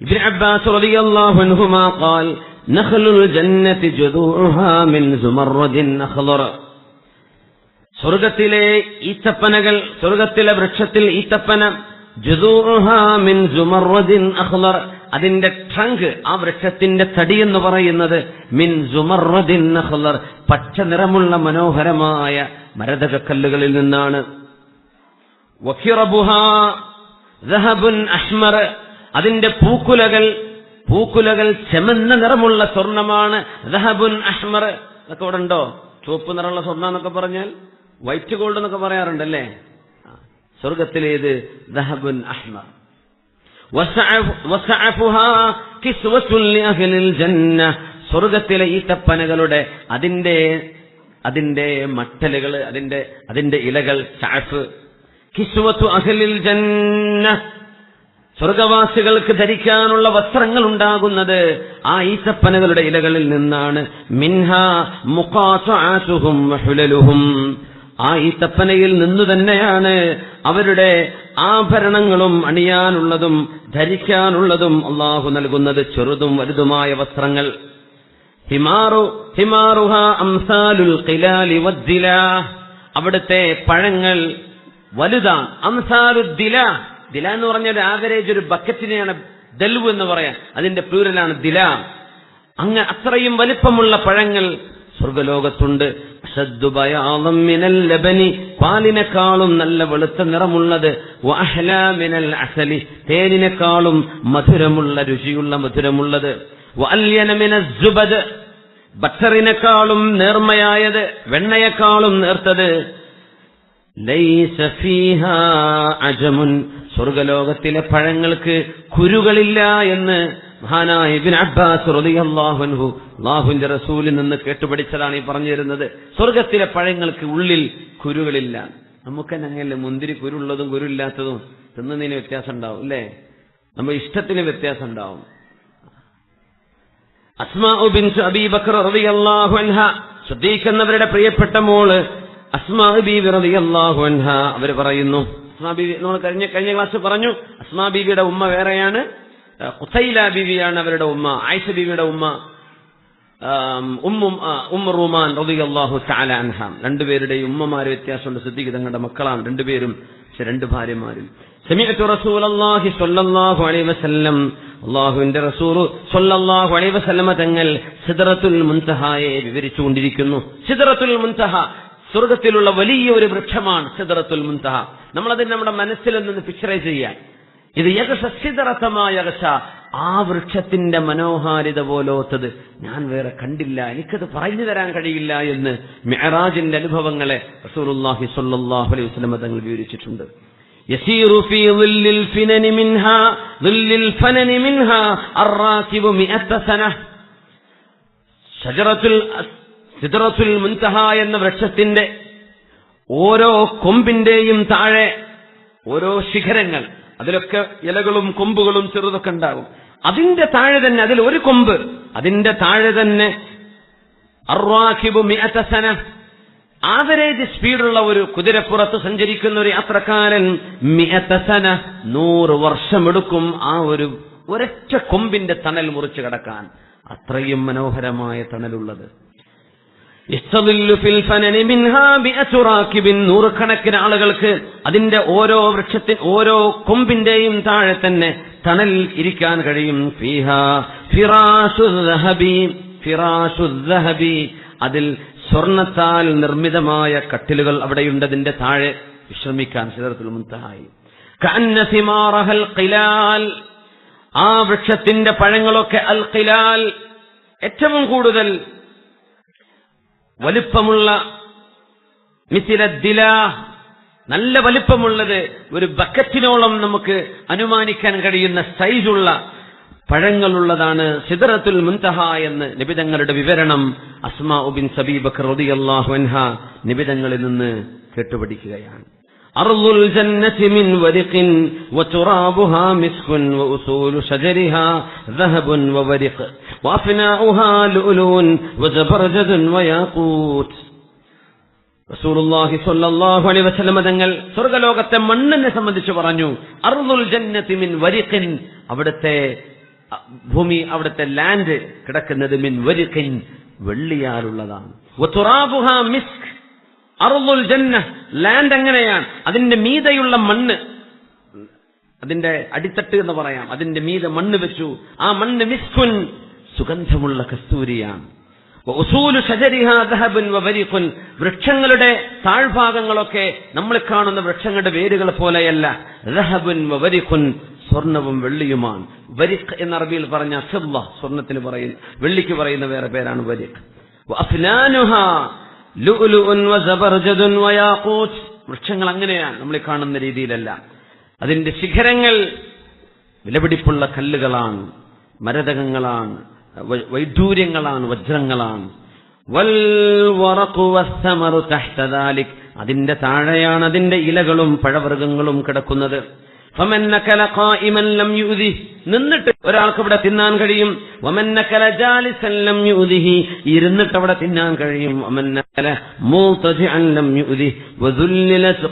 ابن عباس رضي الله عنهما قال نخل الجنة جذوعها من زمرد أخضر സ്വർഗത്തിലെ ഈത്തപ്പനകൾ സ്വർഗത്തിലെ വൃക്ഷത്തിൽ ഈത്തപ്പന ജുദൂഹ മിൻ സുമർവദിൻ അഖ്ളർ അതിന്റെ ട്രങ്ക് ആ വൃക്ഷത്തിന്റെ തടി എന്ന് പറയുന്നത് മിൻ സുമർവദിൻ അഖ്ളർ പച്ച നിറമുള്ള മനോഹരമായ മരതകക്കല്ലുകളിൽ നിന്നാണ് വഖിറബുഹാ ദഹബുൻ അഹ്മർ അതിന്റെ പൂക്കുലകൾ പൂക്കുലകൾ ചെമന്ന നിറമുള്ള സ്വർണമാണ്. ദഹബുൻ അഹ്മർ എന്നൊക്കെ ഇവിടെ ഉണ്ടോ? ചുവപ്പ് നിറമുള്ള സ്വർണ എന്നൊക്കെ പറഞ്ഞാൽ വൈറ്റ് ഗോൾഡ് എന്നൊക്കെ പറയാറുണ്ടല്ലേ? സ്വർഗത്തിലേത് ദഹബുൻ അഹ്മർ. സ്വർഗത്തിലെ ഈ തപ്പനകളുടെ അതിന്റെ അതിന്റെ മട്ടലുകൾ അതിന്റെ അതിന്റെ ഇലകൾ കിസ്വത്തു അഹ്ലിൽ ജന്ന. സ്വർഗവാസികൾക്ക് ധരിക്കാനുള്ള വസ്ത്രങ്ങൾ ഉണ്ടാകുന്നത് ആ ഈത്തപ്പനകളുടെ ഇലകളിൽ നിന്നാണ്. മിൻഹ മുഖാസുഹും ഹുലലുഹും ആ ഈത്തപ്പനയിൽ നിന്നു തന്നെയാണ് അവരുടെ ആഭരണങ്ങളും അണിയാനുള്ളതും ധരിക്കാനുള്ളതും അള്ളാഹു നൽകുന്നത് ചെറുതും വലുതുമായ വസ്ത്രങ്ങൾ. ഹിമാറു ഹിമാറുഹ അംസാലുൽ ഖിലാലി വദ്ദില. അവിടുത്തെ പഴങ്ങൾ വലുതാണ്. അംസാലുദ്ദില. ദില എന്ന് പറഞ്ഞ ഒരു ആവറേജ് ഒരു ബക്കറ്റിനെയാണ് ദൽവ് എന്ന് പറയാൻ. അതിന്റെ പ്യൂരലാണ് ദില. അങ്ങ് അത്രയും വലിപ്പമുള്ള പഴങ്ങൾ സ്വർഗലോകത്തുണ്ട്. മിനൽ ലബനി പാലിനേക്കാളും നല്ല വെളുത്ത നിറമുള്ളത്. മിനൽ അസലി തേനിനേക്കാളും മധുരമുള്ള രുചിയുള്ള മധുരമുള്ളത്. ബട്ടറിനെക്കാളും നേർമയായത് വെണ്ണയെക്കാളും നേർത്തത്. അജമുൻ സ്വർഗലോകത്തിലെ പഴങ്ങൾക്ക് കുരുകളില്ല എന്ന് മഹാനായ അബ്ബാസ് റളിയല്ലാഹു അൻഹു അല്ലാഹുവിന്റെ റസൂലിൽ നിന്ന് കേട്ടുപഠിച്ചതാണ് ഈ പറഞ്ഞു തരുന്നത് സ്വർഗത്തിലെ പഴങ്ങൾക്ക് ഉള്ളിൽ കുരുകളില്ല. നമുക്ക് അങ്ങനെയല്ലേ? മുന്തിരി കുരുള്ളതും കുരുല്ലാത്തതും തിന്നുന്നതിന് വ്യത്യാസം ഉണ്ടാവും അല്ലേ? നമ്മുടെ ഇഷ്ടത്തിന് വ്യത്യാസം ഉണ്ടാവും. അസ്മാഉ റളിയല്ലാഹു അൻഹ ശ്രദ്ധിക്കുന്നവരുടെ പ്രിയപ്പെട്ട മോൾ അസ്മാ അവർ റളിയല്ലാഹു അൻഹ അവർ പറയുന്നു അസ്മാ നമ്മൾ കഴിഞ്ഞ കഴിഞ്ഞ ക്ലാസ് പറഞ്ഞു അസ്മാ ബിബിയുടെ ഉമ്മ വേറെയാണ്. ഖുസൈല ബീവിയാണ് അവരുടെ ഉമ്മ ആയിഷ ബീവിയുടെ ഉമ്മ ഉമ്മും ഉമ്മ റൂമാൻ റബിഅള്ളാഹു തആല അൻഹ. രണ്ടുപേരുടെയും ഉമ്മമാര് വ്യത്യാസമുണ്ട് സിദ്ദീഖ് തങ്ങളുടെ മക്കളാണ് രണ്ടുപേരും പക്ഷെ രണ്ട് ഭാര്യമാരും. സമിഅത്തു റസൂലല്ലാഹി സ്വല്ലല്ലാഹു അലൈഹി വസല്ലം. അല്ലാഹുവിന്റെ റസൂൽ സ്വല്ലല്ലാഹു അലൈഹി വസല്ലമ തങ്ങൾ സിദ്റത്തുൽ മുൻതഹയെ വിവരിച്ചുകൊണ്ടിരിക്കുന്നു. സിദ്റത്തുൽ മുൻതഹ സ്വർഗത്തിലുള്ള വലിയ ഒരു വൃക്ഷമാണ് സിദ്റത്തുൽ മുൻതഹ നമ്മളതിന് നമ്മുടെ മനസ്സിൽ നിന്ന് പിക്ചറൈസ് ചെയ്യാൻ ഇത് യകശ സിദ്റത്തമായ യകശ ആ വൃക്ഷത്തിന്റെ മനോഹാരിത പോലോത്തത് ഞാൻ വേറെ കണ്ടില്ല എനിക്കത് പറഞ്ഞു തരാൻ കഴിയില്ല എന്ന് മെഹറാജിന്റെ അനുഭവങ്ങളെ റസൂലുള്ളാഹി സ്വല്ലല്ലാഹു അലൈഹി വസല്ലം തങ്ങൾ വിവരിച്ചിട്ടുണ്ട് يسير في ظل الفنن منها ظل الفنن منها الراكب مئة سنة ഷജറത്തുൽ സിദ്റത്തുൽ മുൻതഹ എന്ന വൃക്ഷത്തിന്റെ ഓരോ കൊമ്പിന്റെയും താഴെ ഓരോ ശിഖരങ്ങൾ അതിലൊക്കെ ഇലകളും കൊമ്പുകളും ചെറുതൊക്കെ ഉണ്ടാകും. അതിന്റെ താഴെ തന്നെ അതിൽ ഒരു കൊമ്പ് അതിന്റെ താഴെ തന്നെ ആവറേജ് സ്പീഡുള്ള ഒരു കുതിരപ്പുറത്ത് സഞ്ചരിക്കുന്ന ഒരു യാത്രക്കാരൻ മിഅത സന നൂറ് വർഷമെടുക്കും ആ ഒരു ഒരൊറ്റ കൊമ്പിന്റെ തണൽ മുറിച്ചു കടക്കാൻ. അത്രയും മനോഹരമായ തണലുള്ളത്. നൂറുകണക്കിന് ആളുകൾക്ക് അതിന്റെ ഓരോ വൃക്ഷത്തിൻ ഓരോ കൊമ്പിന്റെയും താഴെ തന്നെ തണൽ ഇരിക്കാൻ കഴിയും. അതിൽ സ്വർണത്താൽ നിർമ്മിതമായ കട്ടിലുകൾ അവിടെയുണ്ട്. അതിന്റെ താഴെ വിശ്രമിക്കാൻ സിദറത്തുൽ മുൻതഹായി. ആ വൃക്ഷത്തിന്റെ പഴങ്ങളൊക്കെ അൽ ഖിലാൽ. ഏറ്റവും കൂടുതൽ വലിപ്പമുള്ള മിസിലദ്ദില നല്ല വലിപ്പമുള്ളത് ഒരു ബക്കറ്റിനോളം നമുക്ക് അനുമാനിക്കാൻ കഴിയുന്ന സൈസുള്ള പഴങ്ങളുള്ളതാണ് സിദറത്തുൽ മുൻതഹ എന്ന് നിബിതങ്ങളുടെ വിവരണം അസ്മാ ഉബിൻ സബീബ് റളിയല്ലാഹു അൻഹ നിബിതങ്ങളിൽ നിന്ന് കേട്ടുപഠിക്കുകയാണ്. أرض الجنة من ورق وترابها مسك وأصول شجرها ذهب وورق وأفناؤها لؤلؤ وزبرجد وياقوت റസൂലുള്ളാഹി സ്വല്ലല്ലാഹു അലൈഹി വസല്ലമ തങ്ങൾ സ്വർഗ്ഗലോകത്തെ മണ്ണിനെ സംബന്ധിച്ച് പറഞ്ഞു അർദുൽ ജന്നത്തി മിൻ വരിഖിൻ അവിടുത്തെ അ- ഭൂമി അവിടുത്തെ ലാൻഡ് കിടക്കുന്നത് മിൻ വരിഖിൻ വെള്ളിയാലുള്ളതാണ് വതുറാബുഹാ മിസ്ക് അറുൽ ജന്ന ലാൻഡ് എങ്ങനെയാണ്? അതിന്റെ മീതയുള്ള മണ്ണ്. അതിന്റെ അടിത്തട്ട് എന്ന് പറയാം. അതിന്റെ മീത മണ്ണ് വെച്ചു. ആ മണ്ണ് മിസ്കുൻ സുഗന്ധമുള്ള കസ്തൂരിയാണ്. വൃക്ഷങ്ങളുടെ താഴ്ഭാഗങ്ങളൊക്കെ നമ്മൾ കാണുന്ന വൃക്ഷങ്ങളുടെ വേരുകൾ പോലെയല്ല. സ്വർണവും വെള്ളിയുമാണ്. വരിഖ് എന്ന അറബിയിൽ പറഞ്ഞ സ്വർണത്തിന് പറയുന്ന വെള്ളിക്ക് പറയുന്ന വേറെ പേരാണ് വരിഖ്. വൃക്ഷങ്ങൾ അങ്ങനെയാണ് നമ്മൾ കാണുന്ന രീതിയിലല്ല. അതിന്റെ ശിഖരങ്ങൾ വിലപിടിപ്പുള്ള കല്ലുകളാണ് മരതകങ്ങളാണ് വൈഡൂര്യങ്ങളാണ് വജ്രങ്ങളാണ്. അതിന്റെ താഴെയാണ് അതിന്റെ ഇലകളും പഴവർഗങ്ങളും കിടക്കുന്നത്. നിന്നിട്ട് ഒരാൾക്ക് ഇവിടെ തിന്നാൻ കഴിയും. വമൻ കലജാലിസല്ലം യുദിഹി. ഇരുന്നിട്ട് അവിടെ തിന്നാൻ കഴിയും. വദുല്ലിലത്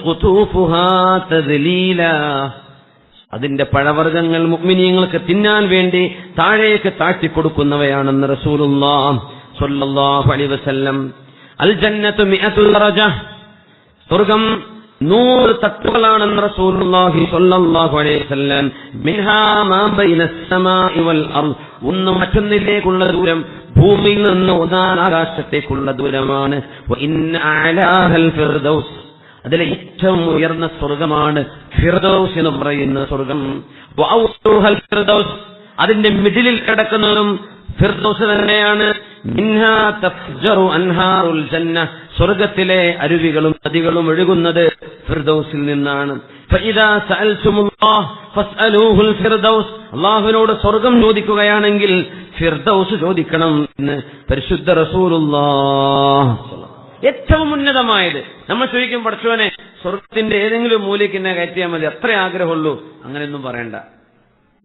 അതിന്റെ പഴവർഗങ്ങൾ മുഅ്മിനീങ്ങൾക്ക് തിന്നാൻ വേണ്ടി താഴേക്ക് താഴ്ത്തിക്കൊടുക്കുന്നവയാണെന്ന് റസൂലുള്ളാഹ് സ്വല്ലല്ലാഹു അലൈഹി വസല്ലം. അൽ ജന്നത്തു മിഅത്തു ദറജ. സ്വർഗം നൂറ് തട്ടുകളാണെന്ന് റസൂലുള്ളാഹി സ്വല്ലല്ലാഹു അലൈഹി വസല്ലം. വൽ ഒന്ന് മറ്റൊന്നിലേക്കുള്ള ദൂരം ഭൂമിയിൽ നിന്ന് ഒന്നാം ആകാശത്തേക്കുള്ള ദൂരമാണ്. ഇന്ന ഫിർദൗസ്. അതിലെ ഏറ്റവും ഉയർന്ന സ്വർഗമാണ് ഫിർദൗസ് എന്ന് പറയുന്ന സ്വർഗം ഫിർദൗസ്. അതിന്റെ മിഡിലിൽ കിടക്കുന്നതും ഫിർദൗസ് തന്നെയാണ്. തഫ്ജറു അൻഹാറുൽ ജന്ന. സ്വർഗത്തിലെ അരുവികളും നദികളും ഒഴുകുന്നത് ഫിർദൗസിൽ നിന്നാണ്. അള്ളാഹുവിനോട് സ്വർഗം ചോദിക്കുകയാണെങ്കിൽ ഫിർദൌസ് ചോദിക്കണം എന്ന്. പരിശുദ്ധ റസൂലുള്ളാഹ് ഏറ്റവും ഉന്നതമായത്. നമ്മൾ ചോദിക്കും പഠിച്ചവനെ സ്വർഗത്തിന്റെ ഏതെങ്കിലും മൂലയ്ക്ക് എന്നെ കയറ്റിയാൽ മതി. അത്ര ആഗ്രഹമുള്ളൂ. അങ്ങനെയൊന്നും പറയണ്ട.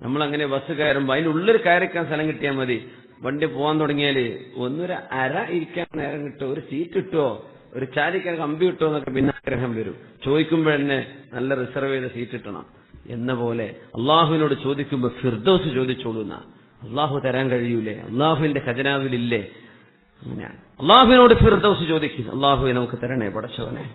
നമ്മൾ അങ്ങനെ ബസ് കയറുമ്പോ അതിന്റെ ഉള്ളിൽ കയറിക്കാൻ സ്ഥലം കിട്ടിയാൽ മതി. വണ്ടി പോകാൻ തുടങ്ങിയാൽ ഒന്നൊരു അര ഇരിക്കാൻ നേരം കിട്ടുമോ ഒരു സീറ്റ് കിട്ടുമോ ഒരു ചാരിക്ക് കമ്പി കിട്ടുമോ എന്നൊക്കെ പിന്നെ ആഗ്രഹം വരും. ചോദിക്കുമ്പോഴന്നെ നല്ല റിസർവ് ചെയ്ത സീറ്റ് കിട്ടണം. എന്ന പോലെ അള്ളാഹുവിനോട് ചോദിക്കുമ്പോൾ ഫിർദോസ് ചോദിച്ചോളുന്ന അള്ളാഹു തരാൻ കഴിയൂലേ? അള്ളാഹുവിന്റെ ഖജനാവിലില്ലേ? അങ്ങനെയാണ്. അള്ളാഹുവിനോട് ഫിർദോസ് ചോദിക്കും. അള്ളാഹുവിനെ നമുക്ക് തരണേ പടച്ചവനെ.